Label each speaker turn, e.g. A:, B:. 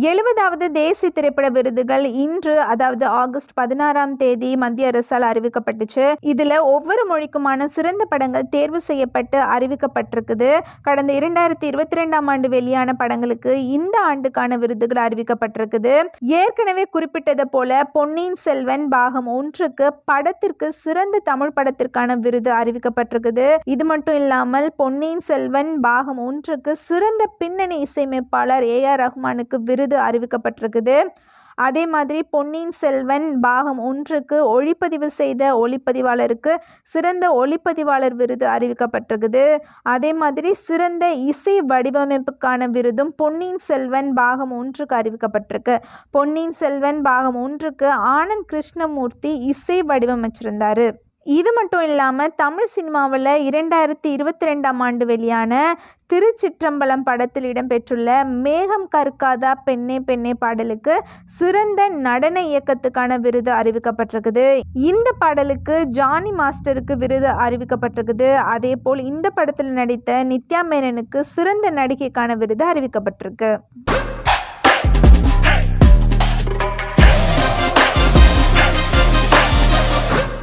A: எழுபதாவது தேசிய திரைப்பட விருதுகள் இன்று அதாவது ஆகஸ்ட் பதினாறாம் தேதி மத்திய அரசால் அறிவிக்கப்பட்டுச்சு. இதுல ஒவ்வொரு மொழிக்குமான சிறந்த படங்கள் தேர்வு செய்யப்பட்டு அறிவிக்கப்பட்டிருக்குது. கடந்த இரண்டாயிரத்தி இருபத்தி ரெண்டாம் ஆண்டு வெளியான படங்களுக்கு இந்த ஆண்டுக்கான விருதுகள் அறிவிக்கப்பட்டிருக்குது. ஏற்கனவே குறிப்பிட்டது போல பொன்னியின் செல்வன் பாகம் ஒன்றுக்கு படத்திற்கு சிறந்த தமிழ் படத்திற்கான விருது அறிவிக்கப்பட்டிருக்குது. இது மட்டும் இல்லாமல் பொன்னியின் செல்வன் பாகம் ஒன்றுக்கு சிறந்த பின்னணி இசையமைப்பாளர் ஏ ஆர் ரஹ்மானுக்கு விருது அறிவிக்கப்பட்டிருக்குது. அதே மாதிரி பொன்னியின் செல்வன் பாகம் ஒன்றுக்கு ஒளிப்பதிவு செய்த ஒளிப்பதிவாளருக்கு சிறந்த ஒளிப்பதிவாளர் விருது அறிவிக்கப்பட்டிருக்குது. அதே மாதிரி சிறந்த இசை வடிவமைப்புக்கான விருதும் பொன்னியின் செல்வன் பாகம் ஒன்றுக்கு அறிவிக்கப்பட்டிருக்கு. பொன்னியின் செல்வன் பாகம் ஒன்றுக்கு ஆனந்த் கிருஷ்ணமூர்த்தி இசை வடிவமைச்சிருந்தாரு. இது மட்டும் இல்லாமல் தமிழ் சினிமாவில் இரண்டாயிரத்தி இருபத்தி ரெண்டாம் ஆண்டு வெளியான திருச்சிற்றம்பலம் படத்தில் இடம்பெற்றுள்ள மேகம் கற்காதா பெண்ணே பெண்ணே பாடலுக்கு சிறந்த நடன இயக்கத்துக்கான விருது அறிவிக்கப்பட்டிருக்குது. இந்த பாடலுக்கு ஜானி மாஸ்டருக்கு விருது அறிவிக்கப்பட்டிருக்குது. அதே போல் இந்த படத்தில் நடித்த நித்யா மேனனுக்கு சிறந்த நடிகைக்கான விருது அறிவிக்கப்பட்டிருக்கு.